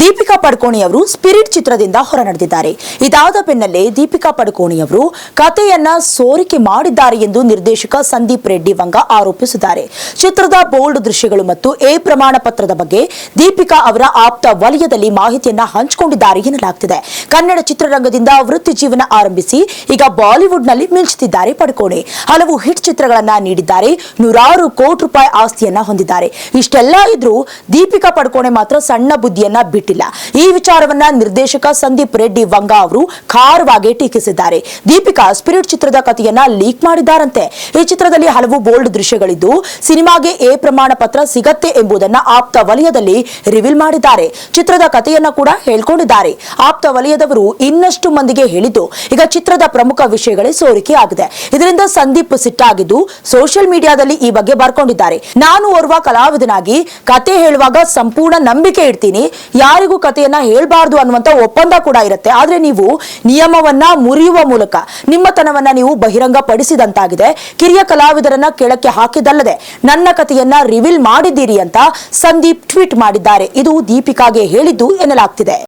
ದೀಪಿಕಾ ಪಡ್ಕೋಣಿ ಅವರು ಸ್ಪಿರಿಟ್ ಚಿತ್ರದಿಂದ ಹೊರನಡೆದಿದ್ದಾರೆ ಇದಾದ ಬೆನ್ನಲ್ಲೇ ದೀಪಿಕಾ ಪಡ್ಕೋಣಿ ಅವರು ಕಥೆಯನ್ನ ಸೋರಿಕೆ ಮಾಡಿದ್ದಾರೆ ಎಂದು ನಿರ್ದೇಶಕ ಸಂದೀಪ್ ರೆಡ್ಡಿ ವಂಗ ಆರೋಪಿಸಿದ್ದಾರೆ. ಚಿತ್ರದ ಬೋಲ್ಡ್ ದೃಶ್ಯಗಳು ಮತ್ತು ಎ ಪ್ರಮಾಣ ಪತ್ರದ ಬಗ್ಗೆ ದೀಪಿಕಾ ಅವರ ಆಪ್ತ ವಲಯದಲ್ಲಿ ಮಾಹಿತಿಯನ್ನ ಹಂಚಿಕೊಂಡಿದ್ದಾರೆ ಎನ್ನಲಾಗ್ತಿದೆ. ಕನ್ನಡ ಚಿತ್ರರಂಗದಿಂದ ವೃತ್ತಿ ಜೀವನ ಆರಂಭಿಸಿ ಈಗ ಬಾಲಿವುಡ್ನಲ್ಲಿ ಮಿಂಚುತ್ತಿದ್ದಾರೆ ಪಡ್ಕೋಣೆ. ಹಲವು ಹಿಟ್ ಚಿತ್ರಗಳನ್ನ ನೀಡಿದ್ದಾರೆ, ನೂರಾರು ಕೋಟಿ ರೂಪಾಯಿ ಆಸ್ತಿಯನ್ನ ಹೊಂದಿದ್ದಾರೆ. ಇಷ್ಟೆಲ್ಲ ಇದ್ರೂ ದೀಪಿಕಾ ಪಡ್ಕೋಣೆ ಮಾತ್ರ ಸಣ್ಣ ಬುದ್ಧಿಯನ್ನ ಬಿಟ್ಟಿಲ್ಲ ಈ ವಿಚಾರವನ್ನ ನಿರ್ದೇಶಕ ಸಂದೀಪ್ ರೆಡ್ಡಿ ವಂಗಾ ಅವರು ಖಾರವಾಗಿ ಟೀಕಿಸಿದ್ದಾರೆ. ದೀಪಿಕಾ ಸ್ಪಿರಿಟ್ ಚಿತ್ರದ ಕಥೆಯನ್ನ ಲೀಕ್ ಮಾಡಿದ್ದಾರಂತೆ. ಈ ಚಿತ್ರದಲ್ಲಿ ಹಲವು ಬೋಲ್ಡ್ ದೃಶ್ಯಗಳಿದ್ದು, ಸಿನಿಮಾಗೆ ಎ ಪ್ರಮಾಣ ಪತ್ರ ಸಿಗತ್ತೆ ಎಂಬುದನ್ನ ಆಪ್ತ ವಲಯದಲ್ಲಿ ರಿವೀಲ್ ಮಾಡಿದ್ದಾರೆ. ಚಿತ್ರದ ಕಥೆಯನ್ನ ಕೂಡ ಹೇಳ್ಕೊಂಡಿದ್ದಾರೆ. ಆಪ್ತ ವಲಯದವರು ಇನ್ನಷ್ಟು ಮಂದಿಗೆ ಹೇಳಿದ್ದು, ಈಗ ಚಿತ್ರದ ಪ್ರಮುಖ ವಿಷಯಗಳೇ ಸೋರಿಕೆ ಆಗಿದೆ. ಇದರಿಂದ ಸಂದೀಪ್ ಸಿಟ್ಟಾಗಿದ್ದು, ಸೋಷಿಯಲ್ ಮೀಡಿಯಾದಲ್ಲಿ ಈ ಬಗ್ಗೆ ಬರ್ಕೊಂಡಿದ್ದಾರೆ. ನಾನು ಓರ್ವ ಕಲಾವಿದನಾಗಿ ಕತೆ ಹೇಳುವಾಗ ಸಂಪೂರ್ಣ ನಂಬಿಕೆ ಇಡ್ತೀನಿ. ಯಾರಿಗೂ ಕಥೆಯನ್ನ ಹೇಳ್ಬಾರ್ದು ಅನ್ನುವಂತ ಒಪ್ಪಂದ ಕೂಡ ಇರುತ್ತೆ. ಆದ್ರೆ ನೀವು ನಿಯಮವನ್ನ ಮುರಿಯುವ ಮೂಲಕ, ನಿಮ್ಮತನವನ್ನ ನೀವು ಬಹಿರಂಗ ಪಡಿಸಿದಂತಾಗಿದೆ ಕಿರಿಯ ಕಲಾವಿದರನ್ನ ಕೆಳಕ್ಕೆ ಹಾಕಿದಲ್ಲದೆ ನನ್ನ ಕಥೆಯನ್ನ ರಿವೀಲ್ ಮಾಡಿದ್ದೀರಿ ಅಂತ ಸಂದೀಪ್ ಟ್ವೀಟ್ ಮಾಡಿದ್ದಾರೆ. ಇದು ದೀಪಿಕಾಗೆ ಹೇಳಿದ್ದು ಎನ್ನಲಾಗ್ತಿದೆ.